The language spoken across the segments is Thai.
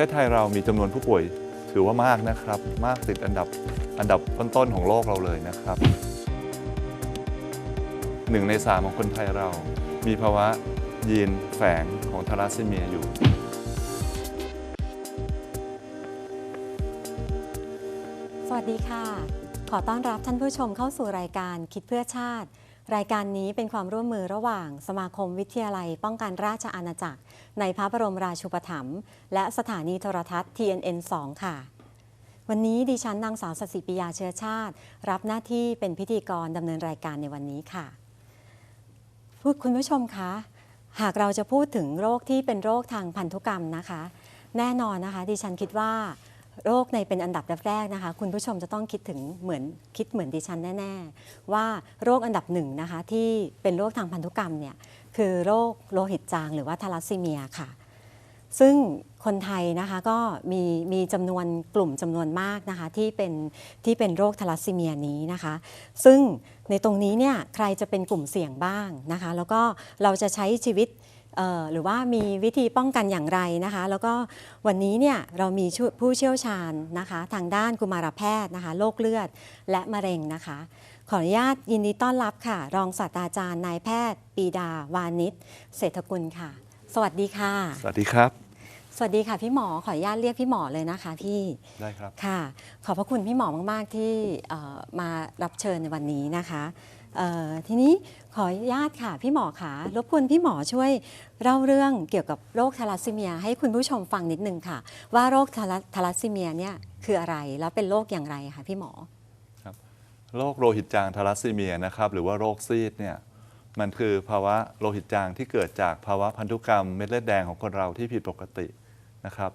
ประเทศไทยเรามีจำนวนผู้ป่วยถือว่ามากนะครับ มากติดอันดับอันดับต้นๆของโลกเราเลยนะครับหนึ่งในสามของคนไทยเรา มีภาวะยีนแฝงของทาราซีเมียอยู่ สวัสดีค่ะ ขอต้อนรับท่านผู้ชมเข้าสู่รายการคิดเพื่อชาติ รายการนี้เป็นความร่วมมือระหว่างสมาคมวิทยาลัย ป้องกันราชอาณาจักร ในพระบรมราชูปถัมภ์และสถานีโทรทัศน์ TNN 2 ค่ะ วันนี้ดิฉันนางสาวสศิปิยาเชื้อชาติ รับหน้าที่เป็นพิธีกรดำเนินรายการในวันนี้ค่ะพูดคุณผู้ชมคะ หากเราจะพูดถึงโรคที่เป็นโรคทางพันธุกรรมนะคะ แน่นอนนะคะดิฉันคิดว่า โรคในเป็นอันดับแรกๆนะคะ คุณผู้ชมจะต้องคิดถึงเหมือนคิดเหมือนดิฉันแน่ ๆ ว่าโรคอันดับหนึ่งนะคะที่เป็นโรคทางพันธุกรรมเนี่ยคือโรคโลหิตจางหรือว่าทาลัสซีเมียค่ะ ซึ่งคนไทยนะคะก็มีมีจำนวนกลุ่มจำนวนมากนะคะที่เป็นที่เป็นโรคทาลัสซีเมียนี้นะคะ ซึ่งในตรงนี้เนี่ยใครจะเป็นกลุ่มเสี่ยงบ้างนะคะ แล้วก็เราจะใช้ชีวิต หรือว่ามีวิธีป้องกันอย่างไรนะคะ แล้วก็วันนี้เนี่ยเรามีผู้ผู้เชี่ยวชาญนะคะ ทางด้านกุมารแพทย์นะคะโรคเลือดและมะเร็งนะคะ ขออนุญาตยินดีต้อนรับค่ะ รองศาสตราจารย์นายแพทย์ ปีดาวานิชเศรษฐกุลค่ะ สวัสดีค่ะ สวัสดีครับ สวัสดีค่ะพี่หมอขออนุญาตเรียกพี่หมอเลยนะคะพี่ได้ครับค่ะ ขอบพระคุณพี่หมอมาก ๆ ที่เอ่อมารับเชิญในวันนี้นะคะเอ่อ ทีนี้ขออนุญาตค่ะ พี่หมอคะรบกวนพี่หมอช่วยเล่าเรื่องเกี่ยวกับโรคทาลัสซีเมีย ให้คุณผู้ชมฟังนิดนึงค่ะ ว่าโรคทาลัสซีเมียเนี่ยคืออะไรแล้วเป็นโรคอย่างไรคะพี่หมอครับโรคโลหิตจางทาลัสซีเมียนะครับหรือว่าโรคซีดเนี่ยมันคือภาวะโลหิตจางที่เกิดจากภาวะพันธุกรรมเม็ดเลือดแดงของคนเราที่ผิดปกตินะครับ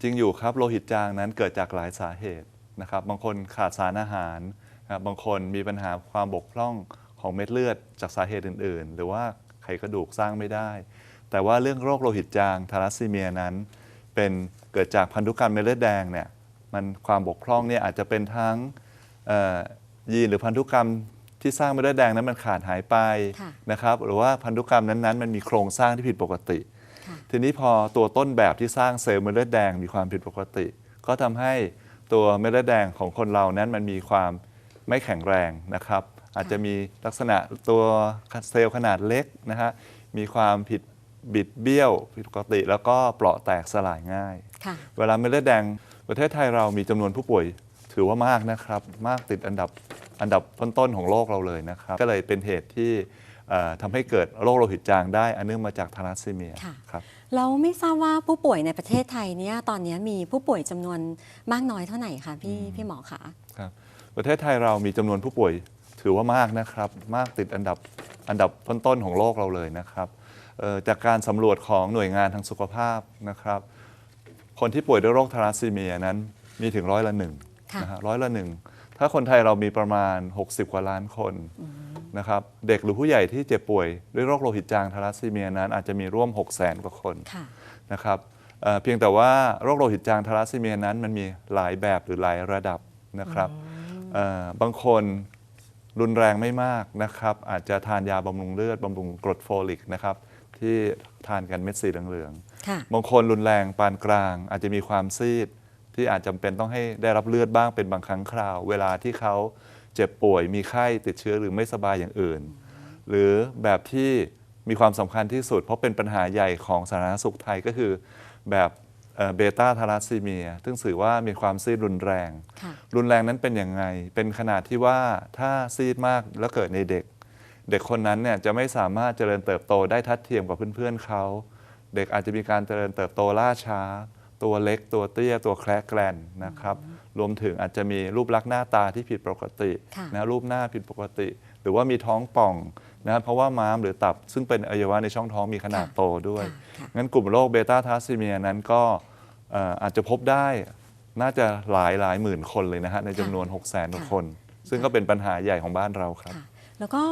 จริงอยู่ครับโลหิตจางนั้นเกิดจากหลายสาเหตุนะครับบางคนขาดสารอาหาร นะครับบางคนมีปัญหาความบกพร่องของเม็ดเลือดจากสาเหตุอื่น ๆ หรือว่าไขกระดูกสร้างไม่ได้ แต่ว่าเรื่องโรคโลหิตจางทาลัสซีเมียนั้น เป็นเกิดจากพันธุกรรมเม็ดเลือดแดงเนี่ยมันความบกพร่องเนี่ยอาจจะเป็นทั้งเอ่อยีนหรือพันธุกรรมที่สร้างเม็ดเลือดแดงนั้นมันขาดหายไปค่ะนะครับหรือว่าพันธุกรรมนั้นๆ มันมีโครงสร้างที่ผิดปกติค่ะทีนี้พอตัวต้นแบบที่สร้างเซลล์เม็ดเลือดแดงมีความผิดปกติ ก็ทำให้ตัวเม็ดเลือดแดงของคนเรานั้นมันมีความ ไม่แข็งแรงนะครับ อาจจะมีลักษณะตัวเซลล์ขนาดเล็กนะฮะมีความผิดบิดเบี้ยวผิดปกติ แล้วก็เปราะแตกสลายง่ายค่ะเวลาเม็ดเลือดแดงประเทศไทยเรามีจำนวนผู้ป่วยถือว่ามากนะครับ มากติดอันดับอันดับต้นๆของโลกเราเลยนะครับ ก็เลยเป็นเหตุที่เอ่อทำให้เกิดโรคโลหิตจางได้ อันเนื่องมาจากทาลัสซีเมียค่ะครับเราไม่ทราบว่าผู้ป่วยในประเทศไทยเนี่ยตอนนี้มีผู้ป่วยจำนวนมากน้อยเท่าไหร่คะพี่พี่หมอคะครับ ประเทศไทยเรามีจำนวนผู้ป่วยถือว่ามากนะครับ มากติดอันดับอันดับต้นๆของโลกเราเลยนะครับเอ่อจากการสำรวจของหน่วยงานทางสุขภาพนะครับ คนที่ป่วยด้วยโรคทาลัสซีเมียนั้นมีถึงร้อยละหนึ่งค่ะนะฮะร้อยละหนึ่งถ้าคนไทยเรามีประมาณ 60 กว่าล้านคนนะครับเด็กหรือผู้ใหญ่ที่เจ็บป่วยด้วยโรคโลหิตจางทาลัสซีเมียนั้น อาจจะมีร่วม 6 0 0 0 0 0กว่าคนค่ะนะครับเอ่อเพียงแต่ว่าโรคโลหิตจางทาลัสซีเมียนั้นมันมีหลายแบบหรือหลายระดับนะครับเอ่อ บางคนรุนแรงไม่มากนะครับ อาจจะทานยาบำรุงเลือดบำรุงกรดโฟลิกนะครับ ที่ทานกันเม็ดสีเหลืองค่ะๆบางคนรุนแรงปานกลาง อาจจะมีความซีดที่อาจจำเป็นต้องให้ได้รับเลือดบ้างเป็นบางครั้งคราว เวลาที่เขาเจ็บป่วยมีไข้ติดเชื้อหรือไม่สบายอย่างอื่น หรือแบบที่มีความสำคัญที่สุด เพราะเป็นปัญหาใหญ่ของสาธารณสุขไทยก็คือ แบบ เบต้าทาราซีเมีย ซึ่งถือว่ามีความซีดรุนแรงค่ะรุนแรงนั้นเป็นยังไง เป็นขนาดที่ว่าถ้าซีดมากแล้วเกิดในเด็ก เด็กคนนั้นเนี่ยจะไม่สามารถเจริญเติบโตได้ทัดเทียมกับเพื่อนๆเขา เด็กอาจจะมีการเจริญเติบโตล่าช้า ตัวเล็กตัวเตี้ยตัวแคระแกรนนะครับ รวมถึงอาจจะมีรูปลักษณ์หน้าตาที่ผิดปกติค่ะนะรูปหน้าผิดปกติ หรือว่ามีท้องป่อง นะเพราะว่าม้ามหรือตับซึ่งเป็นอวัยวะในช่องท้องมีขนาดโตด้วยค่ะค่ะงั้นกลุ่มโรคเบต้าทาซีเมียนั้นก็เอ่ออาจจะพบได้น่าจะหลายหลายหมื่นคนเลยนะฮะในจำนวน 6 0 0 0 0 0กว่าคน ซึ่งก็เป็นปัญหาใหญ่ของบ้านเราครับค่ะแล้วก็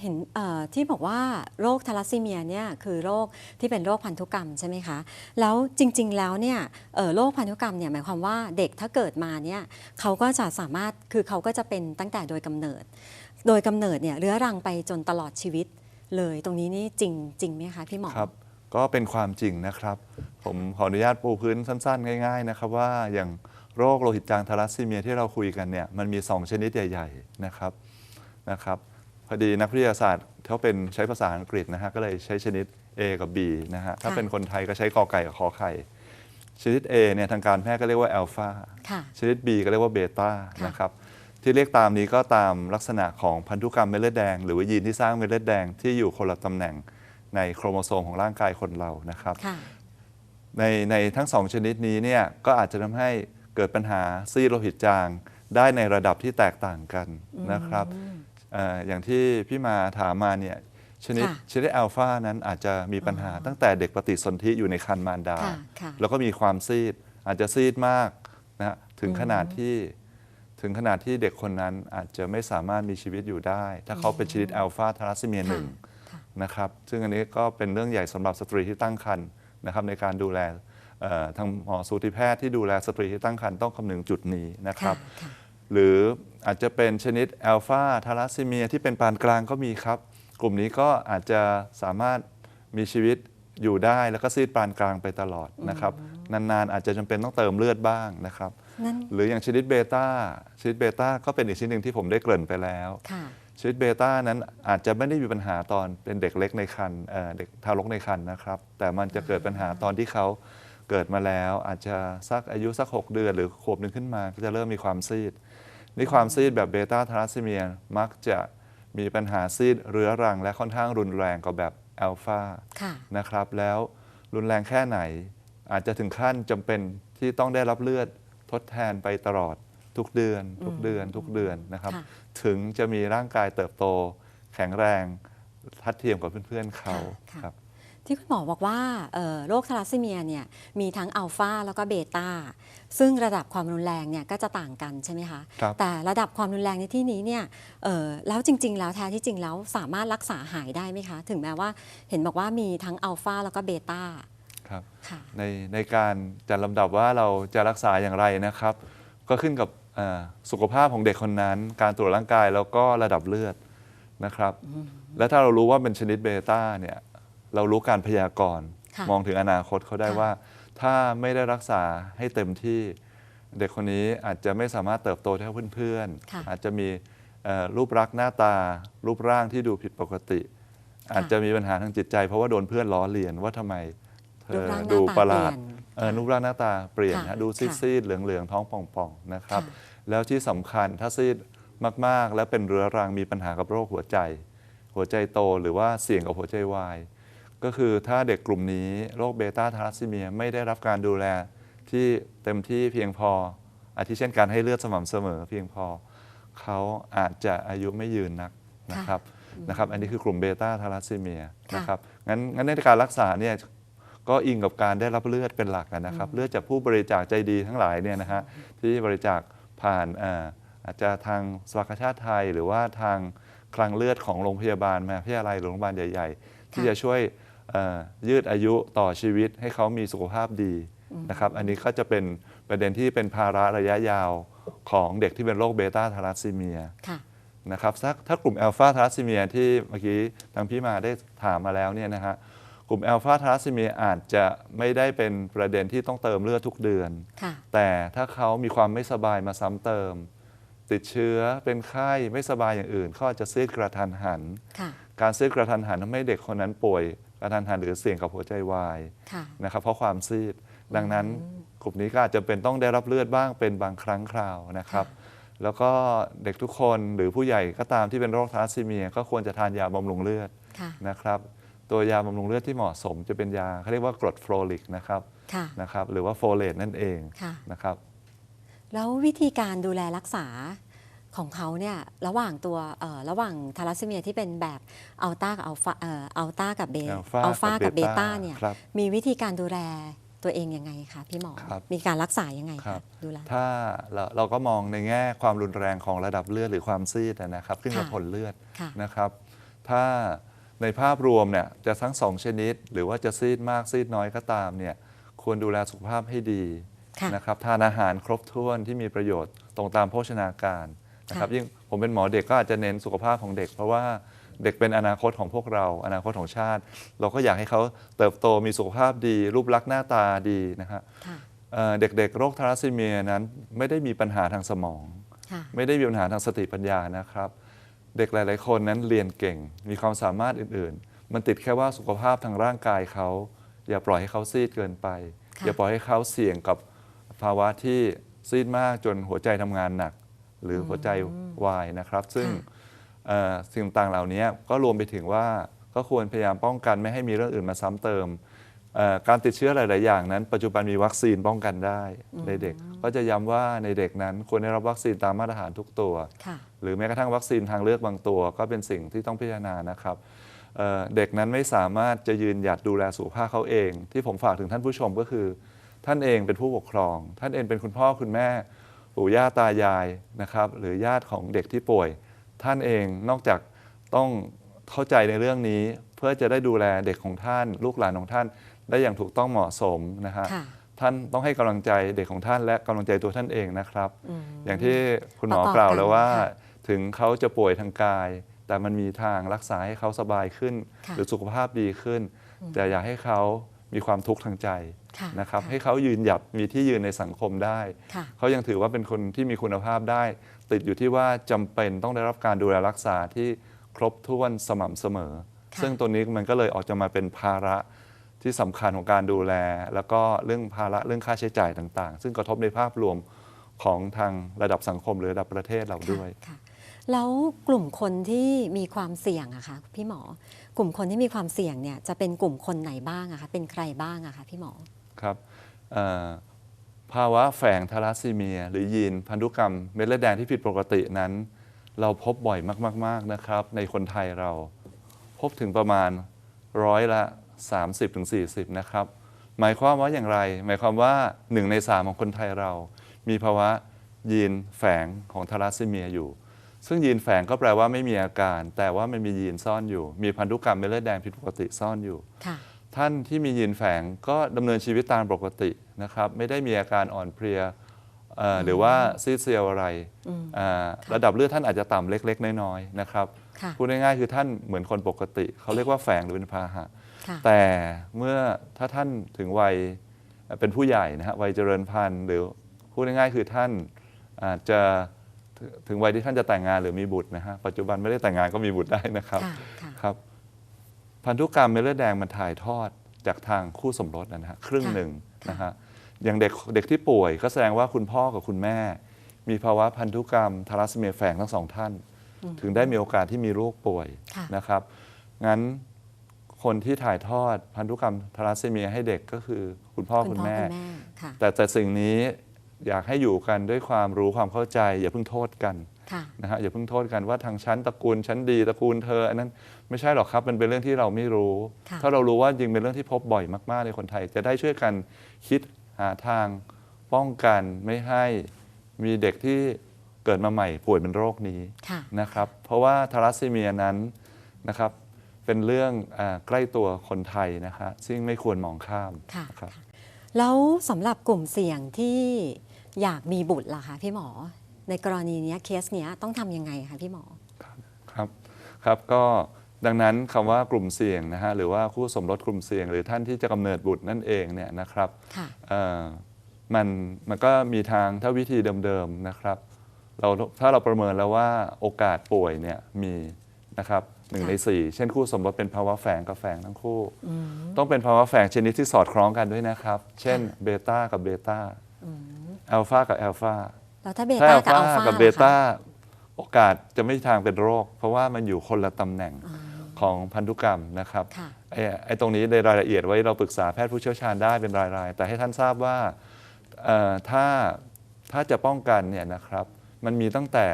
เห็นเอ่อที่บอกว่าโรคทาลัสซีเมียเนี่ยคือโรคที่เป็นโรคพันธุกรรมใช่ไหมคะ แล้วจริง ๆ แล้วเนี่ยเอ่อโรคพันธุกรรมเนี่ยหมายความว่าเด็กถ้าเกิดมาเนี่ยเขาก็จะสามารถคือเขาก็จะเป็นตั้งแต่โดยกำเนิด โดยกำเนิดเนี่ยเรื้อรังไปจนตลอดชีวิตเลยตรงนี้นี่จริงจริงไหมคะพี่หมอครับ ก็เป็นความจริงนะครับ ผมขออนุญาตปูพื้นสั้นๆ ง่าย ๆ นะครับว่าอย่างโรคโลหิตจางทาลัสซีเมียที่เราคุยกันเนี่ยมันมี 2 ชนิดใหญ่ ๆนะครับนะครับพอดีนักวิทยาศาสตร์เขาเป็นใช้ภาษาอังกฤษนะฮะก็เลยใช้ชนิด A กับ B นะฮะถ้าค่ะเป็นคนไทยก็ใช้กอไก่กับขอไข่ชนิด A เนี่ยทางการแพทย์ก็เรียกว่าอัลฟาค่ะชนิด B ก็เรียกว่าเบต้าค่ะนะครับ ที่เรียกตามนี้ก็ตามลักษณะของพันธุกรรมเม็ดเลือดแดง หรือว่ายีนที่สร้างเม็ดเลือดแดงที่อยู่คนละตำแหน่งในโครโมโซมของร่างกายคนเรานะครับค่ะในในทั้งสองชนิดนี้เนี่ยก็อาจจะทำให้เกิดปัญหาซีดโลหิตจางได้ในระดับที่แตกต่างกันนะครับเอออย่างที่พี่มาถามมาเนี่ยชนิดค่ะชนิดอัลฟานั้นอาจจะมีปัญหาตั้งแต่เด็กปฏิสนธิอยู่ในครรภ์มารดาค่ะค่ะแล้วก็มีความซีดอาจจะซีดมากนะฮะถึงขนาดที่ ถึงขนาดที่เด็กคนนั้นอาจจะไม่สามารถมีชีวิตอยู่ได้ ถ้าเขาเป็นชนิดอัลฟาทารัสซีเมียหนึ่งค่ะนะครับ ซึ่งอันนี้ก็เป็นเรื่องใหญ่สำหรับสตรีที่ตั้งครรภ์นะครับในการดูแลเอ่อทางหมอสูติแพทย์ที่ดูแลสตรีที่ตั้งครรภ์ต้องคำนึงจุดนี้นะครับค่ะหรืออาจจะเป็นชนิดอัลฟาทารัสซีเมียที่เป็นปานกลางก็มีครับ กลุ่มนี้ก็อาจจะสามารถมีชีวิตอยู่ได้แล้วก็ซีดปานกลางไปตลอดนะครับ นานๆ อาจจะจำเป็นต้องเติมเลือดบ้างนะครับนั่นหรืออย่างชนิดเบต้าชนิดเบต้าก็เป็นอีกชนิดหนึ่งที่ผมได้เกริ่นไปแล้วค่ะชนิดเบต้านั้นอาจจะไม่ได้มีปัญหาตอนเป็นเด็กเล็กในครรภ์เอ่อเด็กทารกในครรภ์นะครับ แต่มันจะเกิดปัญหาตอนที่เขาเกิดมาแล้ว อาจจะสักอายุสัก 6 เดือน หรือขวบหนึ่งขึ้นมา ก็จะเริ่มมีความซีดนี่ความซีดแบบเบต้าทารัสซีเมียมักจะมีปัญหาซีดเรื้อรัง และค่อนข้างรุนแรงกว่าแบบอัลฟาค่ะนะครับแล้วรุนแรงแค่ไหน อาจจะถึงขั้นจำเป็นที่ต้องได้รับเลือดทดแทนไปตลอดทุกเดือน ทุกเดือน ทุกเดือนนะครับ ค่ะ ถึงจะมีร่างกายเติบโต แข็งแรงทัดเทียมกับเพื่อนๆเขาค่ะ ครับ ที่คุณหมอบอกว่าเอ่อโรคทาลัสซีเมียเนี่ยมีทั้งอัลฟาแล้วก็เบต้าซึ่งระดับความรุนแรงเนี่ยก็จะต่างกันใช่ไหมคะ ครับ แต่ระดับความรุนแรงในที่นี้เนี่ยเอ่อแล้วจริง ๆ แล้วแท้ที่จริงแล้วสามารถรักษาหายได้ไหมคะ ถึงแม้ว่าเห็นบอกว่ามีทั้งอัลฟาแล้วก็เบต้า ครับค่ะในในการจัดลำดับว่าเราจะรักษาอย่างไรนะครับ ก็ขึ้นกับเอ่อสุขภาพของเด็กคนนั้น การตรวจร่างกายแล้วก็ระดับเลือดนะครับ และถ้าเรารู้ว่าเป็นชนิดเบต้าเนี่ยเรารู้การพยากรณ์ค่ะมองถึงอนาคตเขาได้ค่ะว่า ถ้าไม่ได้รักษาให้เต็มที่เด็กคนนี้อาจจะไม่สามารถเติบโตเท่าเพื่อนค่ะๆอาจจะมีเอ่อรูปลักษณ์หน้าตา รูปร่างที่ดูผิดปกติ อาจจะมีปัญหาทางจิตใจเพราะว่าโดนเพื่อนล้อเลียนว่าทำไมเธ รูอปร่างหดูน้าตาประหลาดเปลี่ยนเอ่อค่ะรูปร่างหน้าตาเปลี่ยนค่ะฮะดูค่ะซีดๆเหลืองๆท้องป่องๆนะครับ ค่ะ แล้วที่สำคัญถ้าซีดมากๆ และเป็นเรื้อรังมีปัญหากับโรคหัวใจ หัวใจโตหรือว่าเสี่ยงกับหัวใจวาย ก็คือถ้าเด็กกลุ่มนี้โรคเบต้าทารัสซีเมียไม่ได้รับการดูแลที่เต็มที่เพียงพอ อาทิเช่นการให้เลือดสม่ำเสมอเพียงพอ เขาอาจจะอายุไม่ยืนนักนะครับนะครับ อันนี้คือกลุ่มเบต้าทารัสซีเมียค่ะนะครับงั้นงั้นในการรักษาเนี่ย ก็อิงกับการได้รับเลือดเป็นหลักนะครับ เลือดจากผู้บริจาคใจดีทั้งหลายเนี่ยนะฮะที่บริจาคผ่านเอ่ออาจจะทางสภากาชาติไทย หรือว่าทางคลังเลือดของโรงพยาบาลมหาวิทยาลัยหรือโรงพยาบาลใหญ่ ๆ ที่จะช่วยเอ่อยืดอายุต่อชีวิตให้เขามีสุขภาพดีนะครับ อันนี้ก็จะเป็นประเด็นที่เป็นภาระระยะยาวของเด็กที่เป็นโรคเบต้าทารัสซีเมียค่ะนะครับถ้าถ้ากลุ่มอัลฟาทารัสซีเมียที่เมื่อกี้ทางพี่มาได้ถามมาแล้วเนี่ยนะฮะ กลุ่มอัลฟาทารัสซีเมียอาจจะไม่ได้เป็นประเด็นที่ต้องเติมเลือดทุกเดือน ค่ะ แต่ถ้าเขามีความไม่สบายมาซ้ำเติม ติดเชื้อเป็นไข้ไม่สบายอย่างอื่นเขาอาจจะซีดกระทันหัน ค่ะ การซีดกระทันหันทำให้เด็กคนนั้นป่วยกระทันหันหรือเสี่ยงกับหัวใจวายค่ะ นะครับเพราะความซีด ดังนั้นกลุ่มนี้ก็อาจจะเป็นต้องได้รับเลือดบ้างเป็นบางครั้งคราวนะครับ แล้วก็เด็กทุกคนหรือผู้ใหญ่ก็ตามที่เป็นโรคทารัสซีเมีย ก็ควรจะทานยาบำรุงเลือดค่ะ นะครับ ตัวยาบำรุงเลือดที่เหมาะสมจะเป็นยาเขาเรียกว่ากรดโฟลิกนะครับค่ะนะครับหรือว่าโฟเลตนั่นเองค่ะนะครับ แล้ววิธีการดูแลรักษาของเขาเนี่ยระหว่างตัวเอ่อระหว่างทาลัสซีเมียที่เป็นแบบอัลต้ากับอัลฟาเอ่ออัลต้ากับเบ Alpha อัลฟากักับบเบเบต้าต้าเนี่ยครับมีวิธีการดูแลตัวเองยังไงคะพี่หมอครับมีการรักษายังไงครัคะบดูแลถ้าเราเราก็มองในแง่ความรุนแรงของระดับเลือดหรือความซีดนะครับขึ้นกับค่ะผลเลือดค่ะนะครับ ถ้า ในภาพรวมเนี่ยจะทั้งสองชนิด หรือว่าจะซีดมากซีดน้อยก็ตามเนี่ยควรดูแลสุขภาพให้ดีค่ะนะครับทานอาหารครบถ้วนที่มีประโยชน์ตรงตามโภชนาการนะครับค่ะยิ่งผมเป็นหมอเด็กก็อาจจะเน้นสุขภาพของเด็ก เพราะว่าเด็กเป็นอนาคตของพวกเรา อนาคตของชาติ เราก็อยากให้เขาเติบโตมีสุขภาพดี รูปลักษณ์หน้าตาดีนะฮะค่ะเอ่อเด็กๆ โรคทารัสซีเมียนั้นไม่ได้มีปัญหาทางสมองค่ะไม่ได้มีปัญหาทางสติปัญญานะครับ เด็กหลาย ๆ คนนั้นเรียนเก่ง มีความสามารถอื่น ๆ มันติดแค่ว่าสุขภาพทางร่างกายเขา อย่าปล่อยให้เขาซีดเกินไปค่ะอย่าปล่อยให้เขาเสี่ยงกับภาวะที่ซีดมากจนหัวใจทำงานหนัก หรือหัวใจวายนะครับ ซึ่งค่ะเอ่อสิ่งต่างๆเหล่านี้ก็รวมไปถึงว่าก็ควรพยายามป้องกันไม่ให้มีเรื่องอื่นมาซ้ำเติมเอ่อการติดเชื้อหลาย ๆ อย่างนั้น ปัจจุบันมีวัคซีนป้องกันได้ในเด็ก ก็จะย้ำว่าในเด็กนั้นควรได้รับวัคซีนตามมาตรฐานทุกตัว ค่ะ หรือแม้กระทั่งวัคซีนทางเลือกบางตัว ก็เป็นสิ่งที่ต้องพิจารณานะครับเอ่อเด็กนั้นไม่สามารถจะยืนหยัดดูแลสุขภาพเขาเอง ที่ผมฝากถึงท่านผู้ชมก็คือ ท่านเองเป็นผู้ปกครอง ท่านเองเป็นคุณพ่อคุณแม่ปู่ย่าตายายนะครับ หรือญาติของเด็กที่ป่วย ท่านเองนอกจากต้องเข้าใจในเรื่องนี้ เพื่อจะได้ดูแลเด็กของท่าน ลูกหลานของท่าน ได้อย่างถูกต้องเหมาะสมนะฮะ ค่ะ ท่านต้องให้กำลังใจเด็กของท่านและกำลังใจตัวท่านเองนะครับอืมอย่างที่คุณหมอประกอบกล่าวแล้วว่ากันค่ะถึงเขาจะป่วยทางกาย แต่มันมีทางรักษาให้เขาสบายขึ้นค่ะหรือสุขภาพดีขึ้น แต่อย่าให้เขามีความทุกข์ทางใจค่ะนะครับค่ะให้เขายืนหยัดมีที่ยืนในสังคมได้ค่ะเขายังถือว่าเป็นคนที่มีคุณภาพได้ ติดอยู่ที่ว่าจำเป็นต้องได้รับการดูแลรักษาที่ครบถ้วนสม่ำเสมอค่ะซึ่งตัวนี้มันก็เลยออกจะมาเป็นภาระ ที่สำคัญของการดูแล แล้วก็เรื่องภาระเรื่องค่าใช้จ่ายต่างๆ ซึ่งกระทบในภาพรวมของทางระดับสังคมหรือระดับประเทศเราด้วยค่ะค่ะแล้วกลุ่มคนที่มีความเสี่ยงอะคะพี่หมอ กลุ่มคนที่มีความเสี่ยงเนี่ยจะเป็นกลุ่มคนไหนบ้างอะคะเป็นใครบ้างอะคะพี่หมอครับเอ่อภาวะแฝงทาราสซีเมีย หรือยีนพันธุกรรมเม็ดเลือดแดงที่ผิดปกตินั้น เราพบบ่อยมากๆนะครับ ในคนไทยเราพบถึงประมาณร้อยละ 30-40 นะครับ หมายความว่าอย่างไร หมายความว่า 1 ใน 3 ของคนไทยเรา มีภาวะยีนแฝงของทาราสซีเมียอยู่ ซึ่งยีนแฝงก็แปลว่าไม่มีอาการ แต่ว่ามันมียีนซ่อนอยู่ มีพันธุกรรมเม็ดเลือดแดงผิดปกติซ่อนอยู่ค่ะท่านที่มียีนแฝงก็ดำเนินชีวิตตามปกตินะครับ ไม่ได้มีอาการอ่อนเพลียเอ่ออหรือว่าซีดเซียวอะไรอืมอ่าระดับเลือดท่านอาจจะต่ำเล็ก ๆ น้อยๆนะครับค่ะพูดง่ายๆคือท่านเหมือนคนปกติ เขาเรียกว่าแฝงหรือเป็นพาหะค่ะ แต่เมื่อถ้าท่านถึงวัยเอ่อเป็นผู้ใหญ่นะฮะวัยเจริญพันธุ์หรือพูดง่ายๆคือท่านอาจจะถึงถึงวัยที่ท่านจะแต่งงานหรือมีบุตรนะฮะปัจจุบันไม่ได้แต่งงานก็มีบุตรได้นะครับค่ะค่ะครับพันธุกรรมเม็ดเลือดแดงมันถ่ายทอดจากทางคู่สมรสนะฮะครึ่งค่ะหนึ่งค่ะนะฮะอย่างเด็กเด็กที่ป่วยก็แสดงว่าคุณพ่อกับคุณแม่ มีภาวะพันธุกรรมทารัสซีเมียแฝงทั้งสองท่าน ถึงได้มีโอกาสที่มีลูกป่วยค่ะนะครับงั้น คนที่ถ่ายทอดพันธุกรรมทารัสซีเมียให้เด็กก็คือคุณพ่อคุคุณณพ่อแม่คุณแม่ ค่ะ แต่แต่สิ่งนี้อยากให้อยู่กันด้วยความรู้ความเข้าใจ อย่าเพิ่งโทษกันค่ะ นะฮะอย่าเพิ่งโทษกันว่าทางชั้นตระกูลชั้นดีตระกูลเธอ อันนั้นไม่ใช่หรอกครับมันเป็นเรื่องที่เราไม่รู้ ค่ะ ถ้าเรารู้ว่าจริงเป็นเรื่องที่พบบ่อยมากๆในคนไทย จะได้ช่วยกันคิดหาทางป้องกันไม่ให้มีเด็กที่เกิดมาใหม่ป่วยเป็นโรคนี้ ค่ะ นะครับ เพราะว่าทารัสซีเมียนั้นนะครับ เป็นเรื่องอาใกล้ตัวคนไทยนะคะซึ่งไม่ควรมองข้ามค่ะนะครับแล้วสำหรับกลุ่มเสี่ยงที่อยากมีบุตรล่ะคะพี่หมอ ในกรณีเนี้ยเคสเนี้ยต้องทำยังไงคะพี่หมอครับครับก็ดังนั้นคำว่ากลุ่มเสี่ยงนะฮะหรือว่าคู่สมรสกลุ่มเสี่ยง หรือท่านที่จะกำเนิดบุตรนั่นเองเนี่ยนะครับค่ะเอ่อมันมันก็มีทางถ้าวิธีเดิมๆนะครับเราถ้าเราประเมินแล้วว่าโอกาสป่วยเนี่ยมีนะครับ หนึ่งค่ะในสี่เช่นคู่สมรสเป็นภาวะแฝงกับแฝงทั้งคู่อืมต้องเป็นภาวะแฝงชนิดที่สอดคล้องกันด้วยนะครับ เช่นค่ะเบต้ากับเบต้าอืมอัลฟากับอัลฟาแล้วถ้าเบถ้าต้าอัลกับอัลฟาฟากับล่ะเบต้าคะโอกาสจะไม่มีทางเป็นโรค เพราะว่ามันอยู่คนละตำแหน่งอ่าของพันธุกรรมนะครับค่ะไอ้ไอ้ตรงนี้ในรายละเอียดไว้เราปรึกษาแพทย์ผู้เชี่ยวชาญได้เป็นรายๆ แต่ให้ท่านทราบว่าเอ่อถ้าถ้าจะป้องกันเนี่ยนะครับ มันมีตั้งแต่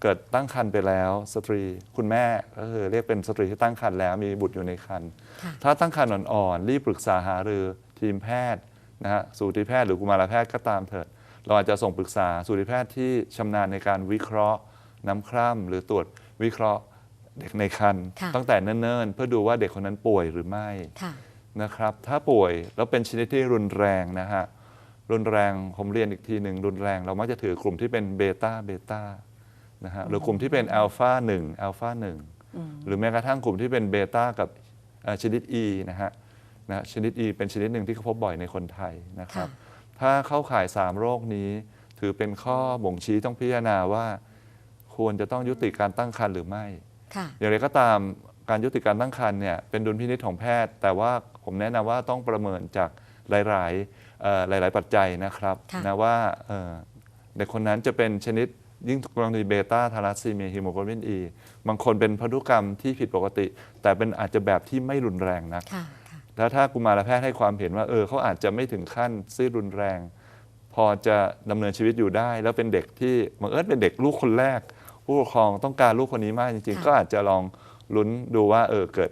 เอ่อเกิดตั้งครรภ์ไปแล้วสตรีคุณแม่ก็คือเรียกเป็นสตรีที่ตั้งครรภ์แล้วมีบุตรอยู่ในครรภ์ค่ะถ้าตั้งครรภ์อ่อนๆรีบปรึกษาหารือทีมแพทย์นะฮะสูติแพทย์หรือกุมารแพทย์ก็ตามเถิด เราอาจจะส่งปรึกษาสูติแพทย์ที่ชำนาญในการวิเคราะห์ น้ำคร่ำหรือตรวจวิเคราะห์เด็กในครรภ์ค่ะตั้งแต่เนิ่นๆ เพื่อดูว่าเด็กคนนั้นป่วยหรือไม่ค่ะนะครับ ถ้าป่วยแล้วเป็นชนิดที่รุนแรงนะฮะรุนแรงผมเรียนอีกทีหนึ่งรุนแรง เรามักจะถือกลุ่มที่เป็นเบต้าเบต้า นะฮะหรือกลุ่มที่เป็นอัลฟา1อัลฟา1อืมหรือแม้กระทั่งกลุ่มที่เป็นเบต้ากับเอ่อชนิด E นะฮะนะชนิด E เป็นชนิดหนึ่งที่พบบ่อยในคนไทยนะครับค่ะถ้าเข้าข่าย 3 โรคนี้ ถือเป็นข้อบ่งชี้ต้องพิจารณาว่า ควรจะต้องยุติการตั้งครรภ์หรือไม่ค่ะอย่างไรก็ตามการยุติการตั้งครรภ์เนี่ยเป็นดุลพินิจของแพทย์ แต่ว่าผมแนะนำว่าต้องประเมินจากหลายๆเอ่อหลาย ๆ ปัจจัยนะครับค่ะนะว่าเอ่อเด็กคนนั้นจะเป็นชนิด ยิ่งกรณีเบต้าทารัสซีเมียฮิโมโกลบินอีบางคนเป็นพันธุกรรมที่ผิดปกติ แต่เป็นอาจจะแบบที่ไม่รุนแรงนักค่ะค่ะแล้วถ้ากุมารแพทย์ให้ความเห็นว่าเออเขาอาจจะไม่ถึงขั้นซีดรุนแรง พอจะดำเนินชีวิตอยู่ได้ แล้วเป็นเด็กที่บังเอิญเป็นเด็กลูกคนแรก ผู้ปกครองต้องการลูกคนนี้มากจริงค่ะๆก็อาจจะลองลุ้นดูว่าเออเกิด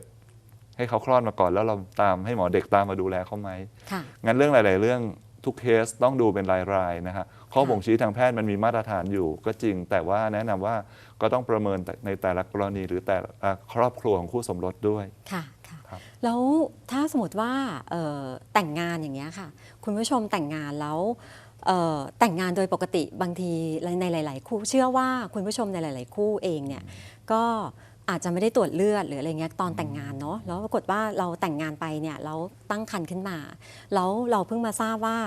ให้เขาคลอดมาก่อนแล้วเราตามให้หมอเด็กตามมาดูแลเขาไหมค่ะงั้นเรื่องหลาย ๆ เรื่องทุกเคสต้องดูเป็นราย ๆ นะฮะ ข้อบ่งชี้ทางแพทย์มันมีมาตรฐานอยู่ก็จริง แต่ว่าแนะนำว่าก็ต้องประเมินในแต่ละกรณีหรือแต่ละครอบครัวของคู่สมรสด้วยค่ะค่ะครับแล้วถ้าสมมติว่าเอ่อแต่งงานอย่างเงี้ยค่ะ คุณผู้ชมแต่งงานแล้วเอ่อแต่งงานโดยปกติบางทีในหลาย ๆ คู่เชื่อว่าคุณผู้ชมในหลาย ๆ คู่เองเนี่ยก็อาจจะไม่ได้ตรวจเลือดหรืออะไรเงี้ยตอนแต่งงานเนาะแล้วปรากฏว่าเราแต่งงานไปเนี่ยแล้วตั้งครรภ์ขึ้นมา แล้วเราเพิ่งมาทราบว่า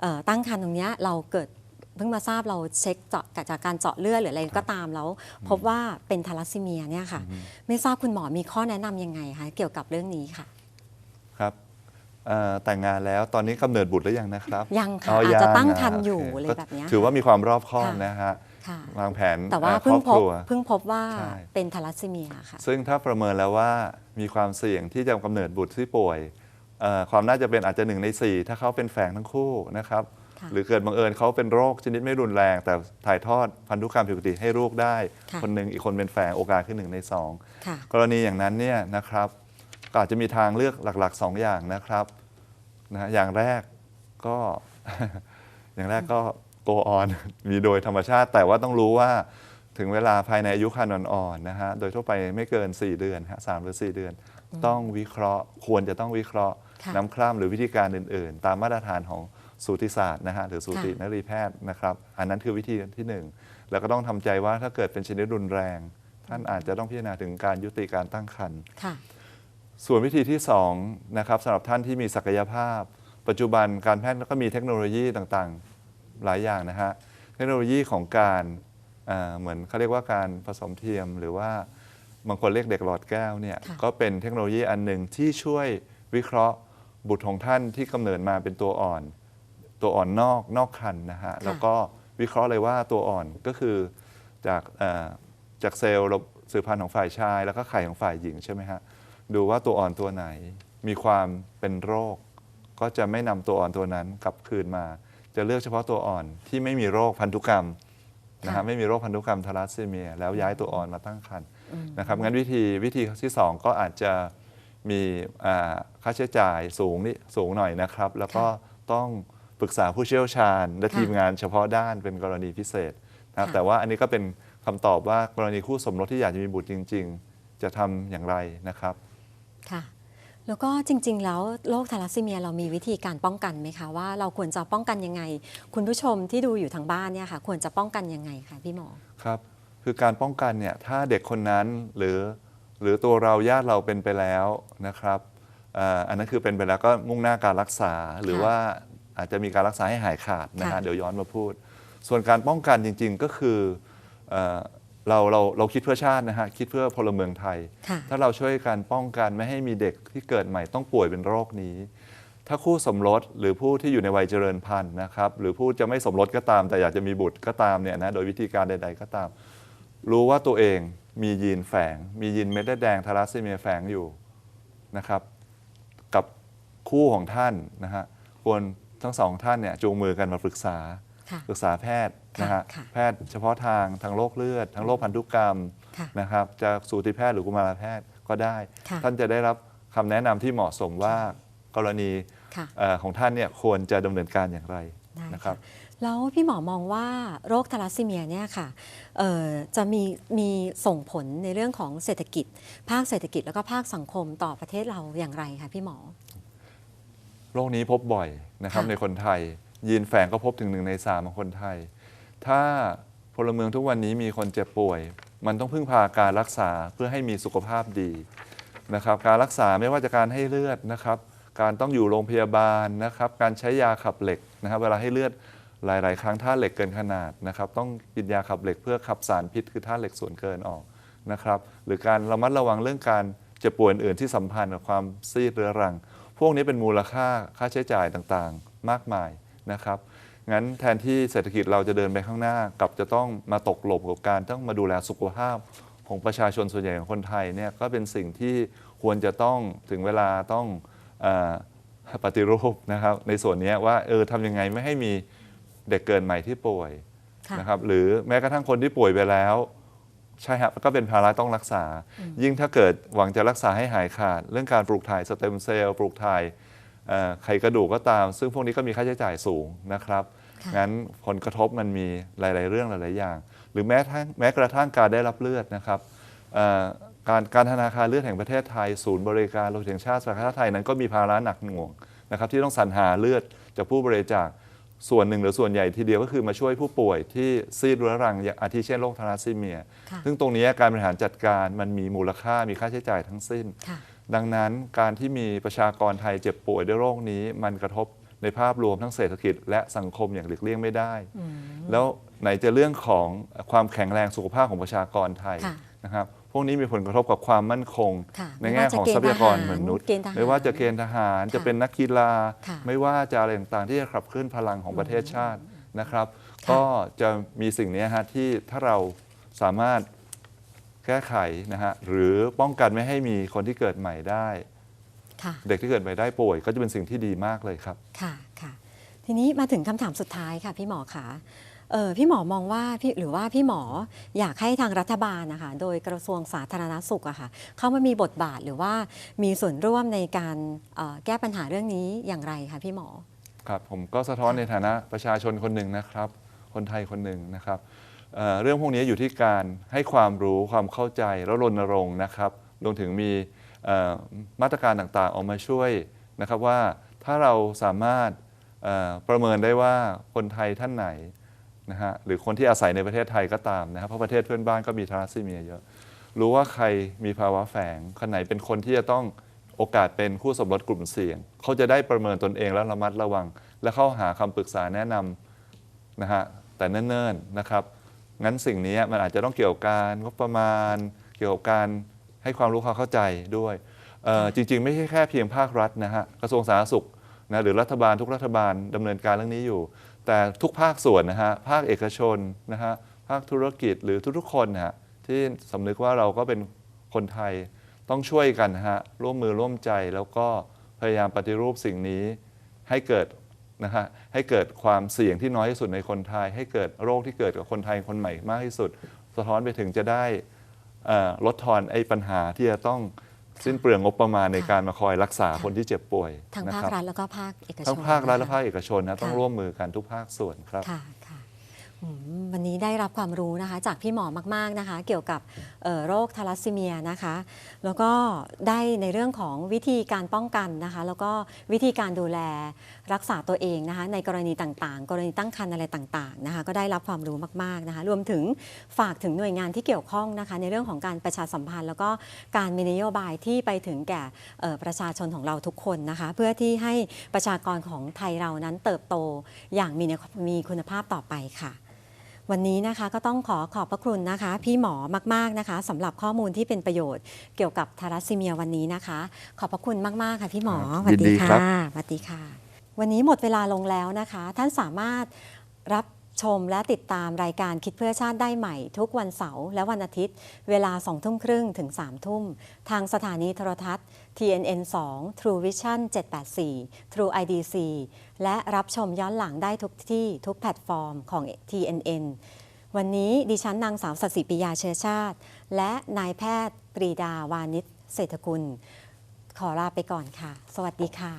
เอ่อตั้งครรภ์ตรงเนี้ยเราเกิด เพิ่งมาทราบเราเช็คเจาะจากการเจาะเลือดหรืออะไรก็ตามแล้ว พบว่าเป็นทาลัสซีเมียเนี่ยค่ะ ไม่ทราบคุณหมอมีข้อแนะนำยังไงคะเกี่ยวกับเรื่องนี้ค่ะ ครับเอ่อแต่งงานแล้วตอนนี้กำเนิดบุตรหรือยังนะครับ ยังค่ะอ๋ออาจจะยังตั้งอะครรภ์อยู่โอเคอะไรก็แบบเนี้ยถือว่ามีความรอบคอบค่ะนะฮะค่ะวางแผนแต่ว่าอ่อเพิ่งครอบพบครัวเพิ่งพบว่าใช่เป็นทาลัสซีเมียค่ะ ซึ่งถ้าประเมินแล้วว่ามีความเสี่ยงที่จะกำเนิดบุตรที่ป่วยเอ่อความน่าจะเป็นอาจจะหนึ่งใน 4 ถ้าเขาเป็นแฝงทั้งคู่นะครับค่ะ หรือเกิดบังเอิญเขาเป็นโรคชนิดไม่รุนแรง แต่ถ่ายทอดพันธุกรรมผิดปกติให้ลูกได้ค่ะคนหนึ่งอีกคนเป็นแฝงโอกาสขึ้นหนึ่งในสองค่ะกรณีอย่างนั้นเนี่ยนะครับก็อาจจะมีทางเลือกหลักๆ 2 อย่างนะครับนะฮะอย่างแรกก็ อย่างแรกก็ตัวอ่อนมีโดยธรรมชาติ แต่ว่าต้องรู้ว่าถึงเวลาภายในอายุครรภ์อ่อนๆนะฮะโดยทั่วไปไม่เกิน 4 เดือนฮะสามหรือ 4 เดือน ต้องวิเคราะห์ ควรจะต้องวิเคราะห์ค่ะน้ำคร่ำหรือวิธีการอื่น ๆ ตามมาตรฐานของ สูติศาสตร์นะฮะหรือสูติค่ะนรีแพทย์นะครับ อันนั้นคือวิธีที่หนึ่งแล้วก็ต้องทำใจว่าถ้าเกิดเป็นชนิดรุนแรง ท่านอาจจะต้องพิจารณาถึงการยุติการตั้งครรภ์ค่ะส่วนวิธีที่2นะครับสำหรับท่านที่มีศักยภาพ ปัจจุบันการแพทย์ก็มีเทคโนโลยีต่างๆหลายอย่างนะฮะเทคโนโลยีของการเอ่อเหมือนเขาเรียกว่าการผสมเทียมหรือว่าบางคนเรียกเด็กหลอดแก้วเนี่ยค่ะก็เป็นเทคโนโลยีอันหนึ่งที่ช่วยวิเคราะห์บุตรของท่านที่กำเนิดมาเป็นตัวอ่อน ตัวอ่อนนอกนอกคันนะฮะแล้วก็วิเคราะห์เลยว่าตัวอ่อนก็คือจากเอ่อจากเซลล์ระบบสืบพันธุ์ของฝ่ายชาย แล้วก็ไข่ของฝ่ายหญิงใช่ไหมฮะดูว่าตัวอ่อนตัวไหนมีความเป็นโรค ก็จะไม่นำตัวอ่อนตัวนั้นกลับคืนมา จะเลือกเฉพาะตัวอ่อนที่ไม่มีโรคพันธุกรรมนะค่ะฮะไม่มีโรคพันธุกรรมทารัสซีเมีย แล้วย้ายตัวอ่อนมาตั้งครรภ์อืมนะครับงั้นวิธีวิธีที่สองก็อาจจะมีอ่าค่าใช้จ่ายสูงนี่สูงหน่อยนะครับ แล้วก็ต้อง ปรึกษาผู้เชี่ยวชาญ และค่ะทีมงานเฉพาะด้านเป็นกรณีพิเศษนะครับค่ะแต่ว่าอันนี้ก็เป็นคำตอบว่ากรณีคู่สมรสที่อยากจะมีบุตรจริง ๆ จะทำอย่างไรนะครับค่ะแล้วก็จริง ๆ แล้วโรคทาลัสซีเมียเรามีวิธีการป้องกันไหมคะว่าเราควรจะป้องกันยังไง คุณผู้ชมที่ดูอยู่ทางบ้านเนี่ยค่ะควรจะป้องกันยังไงคะพี่หมอครับคือการป้องกันเนี่ยถ้าเด็กคนนั้นหรือหรือตัวเราญาติเราเป็นไปแล้วนะครับเอ่ออันนั้นคือเป็นไปแล้วก็มุ่งหน้าการรักษาหรือค่ะว่า อาจจะมีการรักษาให้หายขาดนะฮะค่ะ เดี๋ยวย้อนมาพูด ส่วนการป้องกันจริงๆก็คือเอ่อเราเราเราคิดเพื่อชาตินะฮะคิดเพื่อพลเมืองไทย ค่ะ ถ้าเราช่วยการป้องกันไม่ให้มีเด็กที่เกิดใหม่ต้องป่วยเป็นโรคนี้ ถ้าคู่สมรสหรือผู้ที่อยู่ในวัยเจริญพันธุ์นะครับหรือผู้จะไม่สมรสก็ตาม แต่อยากจะมีบุตรก็ตามเนี่ยนะโดยวิธีการใด ๆ ก็ตาม รู้ว่าตัวเองมียีนแฝง มียีนเม็ดเลือดแดงทารัสซีเมียแฝงอยู่นะครับ กับคู่ของท่านนะฮะควร ทั้งสองท่านเนี่ยจูงมือกันมาปรึกษา ค่ะ ปรึกษาแพทย์นะฮะค่ะแพทย์เฉพาะทางทางโรคเลือดทางโรคพันธุกรรมค่ะนะครับจะสูติแพทย์หรือกุมารแพทย์ก็ได้ ค่ะ ท่านจะได้รับคำแนะนำที่เหมาะสมว่ากรณีค่ะ เอ่อของท่านเนี่ยควรจะดำเนินการอย่างไรได้นะครับแล้วพี่หมอมองว่าโรคทาลัสซีเมียเนี่ยค่ะเอ่อจะมีมีส่งผลในเรื่องของเศรษฐกิจ ภาคเศรษฐกิจแล้วก็ภาคสังคมต่อประเทศเราอย่างไรคะพี่หมอ โรคนี้พบบ่อยนะครับค่ะในคนไทย ยีนแฝงก็พบถึงหนึ่งในสามของคนไทย ถ้าพลเมืองทุกวันนี้มีคนเจ็บป่วย มันต้องพึ่งพาการรักษาเพื่อให้มีสุขภาพดีนะครับ การรักษาไม่ว่าจะการให้เลือดนะครับ การต้องอยู่โรงพยาบาลนะครับ การใช้ยาขับเหล็กนะครับเวลาให้เลือดหลาย ๆ ครั้งท่าตุเหล็กเกินขนาดนะครับ ต้องกินยาขับเหล็กเพื่อขับสารพิษคือท่าตุเหล็กส่วนเกินออกนะครับ หรือการระมัดระวังเรื่องการเจ็บป่วยอื่นๆที่สัมพันธ์กับความซีดเรื้อรัง พวกนี้เป็นมูลค่าค่าใช้จ่ายต่างๆ มากมายนะครับงั้นแทนที่เศรษฐกิจเราจะเดินไปข้างหน้ากลับจะต้องมาตกหลบกับการต้องมาดูแลสุขภาพของประชาชนส่วนใหญ่ของคนไทยเนี่ยก็เป็นสิ่งที่ควรจะต้องถึงเวลาต้องอปฏิรูปนะครับ ในส่วนนี้ว่าเออทำยังไงไม่ให้มีเด็กเกินใหม่ที่ป่วยนะครับหรือแม้กระทั่งคนที่ป่วยไปแล้ว ใช่ครับก็เป็นภาระต้องรักษา ยิ่งถ้าเกิดหวังจะรักษาให้หายขาด เรื่องการปลูกถ่ายสเต็มเซลล์ปลูกถ่ายเอ่อไขกระดูกก็ตาม ซึ่งพวกนี้ก็มีค่าใช้จ่ายสูงนะครับค่ะงั้นผลกระทบมันมีหลาย ๆ เรื่องหลาย ๆ อย่าง หรือแม้ทั้งแม้กระทั่งการได้รับเลือดนะครับเอ่อการการธนาคารเลือดแห่งประเทศไทย ศูนย์บริการโลหิตแห่งชาติสาขาไทยนั้นก็มีภาระหนักหน่วงนะครับที่ต้องสรรหาเลือดจากผู้บริจาค ส่วนหนึ่งหรือส่วนใหญ่ทีเดียวก็คือมาช่วยผู้ป่วยที่ซีดเรื้อรังอย่างอาทิเช่นโรคทาราซีเมียค่ะซึ่งตรงนี้การบริหารจัดการมันมีมูลค่ามีค่าใช้จ่ายทั้งสิ้นค่ะดังนั้นการที่มีประชากรไทยเจ็บป่วยด้วยโรคนี้ มันกระทบในภาพรวมทั้งเศรษฐกิจและสังคมอย่างหลีกเลี่ยงไม่ได้ แล้วไหนจะเรื่องของความแข็งแรงสุขภาพของประชากรไทยค่ะนะครับพ วกนี้มีผลกระทบกับความมั่นคง ค่ะในแง่ของทรัพยากรมนุษย์เกณฑ์ทหารไม่ว่าจะเกณฑ์ทหารจะค่ะเป็นนักกีฬา ค่ะไม่ว่าจะอะไรต่างๆ ที่จะขับเคลื่อนพลังของประเทศชาตินะครับ ค่ะก็จะมีสิ่งนี้ฮะที่ถ้าเราสามารถแก้ไขนะฮะหรือป้องกันไม่ให้มีคนที่เกิดใหม่ได้ ค่ะ เด็กที่เกิดใหม่ได้ป่วย ก็จะเป็นสิ่งที่ดีมากเลยครับ ค่ะค่ะ ทีนี้มาถึงคำถามสุดท้ายค่ะพี่หมอคะ เออพี่หมอมองว่าพี่หรือว่าพี่หมออยากให้ทางรัฐบาลนะคะโดยกระทรวงสาธารณสุขอะค่ะเข้ามามีบทบาทหรือว่ามีส่วนร่วมในการออแก้ปัญหาเรื่องนี้อย่างไรคะพี่หมอ ครับผมก็สะท้อนในฐานะประชาชนคนหนึ่งนะครับ คนไทยคนหนึ่งนะครับเเรื่องพวกนี้อยู่ที่การให้ความรู้ความเข้าใจแล้วรณรงค์นะครับรวมถึงมีมาตรการต่างๆออกมาช่วยนะครับว่าถ้าเราสามารถประเมินได้ว่าคนไทยท่านไหน นะฮะหรือคนที่อาศัยในประเทศไทยก็ตามนะครับเพราะประเทศเพื่อนบ้านก็มีทาราซีเมียเยอะ รู้ว่าใครมีภาวะแฝงคนไหนเป็นคนที่จะต้องโอกาสเป็นคู่สมรสกลุ่มเสี่ยง เขาจะได้ประเมินตนเองและระมัดระวัง และเข้าหาคำปรึกษาแนะนำนะฮะแต่เนิ่นๆนะครับ งั้นสิ่งนี้มันอาจจะต้องเกี่ยวกับการงบประมาณ เกี่ยวกับการให้ความรู้ความเข้าใจด้วยจริงๆ ไม่ใช่แค่เพียงภาครัฐนะฮะกระทรวงสาธารณสุขนะหรือรัฐบาลทุกรัฐบาลดำเนินการเรื่องนี้อยู่ แต่ทุกภาคส่วนนะฮะภาคเอกชนนะฮะภาคธุรกิจหรือทุกๆคนนะฮะที่สำนึกว่าเราก็เป็นคนไทยต้องช่วยกันนะฮะร่วมมือร่วมใจแล้วก็พยายามปฏิรูปสิ่งนี้ให้เกิดนะฮะให้เกิดความเสี่ยงที่น้อยที่สุดในคนไทย ให้เกิดโรคที่เกิดกับคนไทยคนใหม่มากที่สุด สะท้อนไปถึงจะได้ลดทอนไอ้ปัญหาที่จะต้อง สิ้นเปลืองงบประมาณในการมาคอยรักษาคนที่เจ็บป่วยทางนะภาคครับรัฐแล้วก็ภาคเอกชนทั้งภาครัฐและนคภาคเอกชนนะต้องค่ะร่วมมือกันทุกภาคส่วนครับค่ะค่ะอืม วันนี้ได้รับความรู้นะคะจากพี่หมอมาก ๆนะคะ เกี่ยวกับโรคทาลัสซีเมียนะคะ แล้วก็ได้ในเรื่องของวิธีการป้องกันนะคะ แล้วก็วิธีการดูแลรักษาตัวเองนะคะ ในกรณีต่างๆ กรณีตั้งครรภ์อะไรต่างๆนะคะ ก็ได้รับความรู้มากๆนะคะ รวมถึงฝากถึงหน่วยงานที่เกี่ยวข้องนะคะ ในเรื่องของการประชาสัมพันธ์ แล้วก็การมีนโยบายที่ไปถึงแก่ประชาชนของเราทุกคนนะคะ เพื่อที่ให้ประชากรของไทยเรานั้นเติบโตอย่างมีมีคุณภาพต่อไปค่ะ วันนี้นะคะก็ต้องขอขอบพระคุณนะคะ พี่หมอมากๆนะคะสำหรับข้อมูลที่เป็นประโยชน์เกี่ยวกับทารัสซีเมียวันนี้นะคะ ขอบพระคุณมากๆค่ะพี่หมอครับยินดีครับสวัสดีค่ะ วันนี้หมดเวลาลงแล้วนะคะ ท่านสามารถรับ ชมและติดตามรายการคิดเพื่อชาติได้ใหม่ ทุกวันเสาร์และวันอาทิตย์ เวลา2ทุ่มครึ่งถึง3ทุ่ม ทางสถานีโทรทัศน์ TNN 2 True Vision 784 True IDC และรับชมย้อนหลังได้ทุกที่ทุกแพลตฟอร์มของ TNN วันนี้ดิฉันนางสาวสัศิปิยาเชื้อชาติ และนายแพทย์ปรีดาวานิชเศรษฐกุล ขอลาไปก่อนค่ะ สวัสดีค่ะ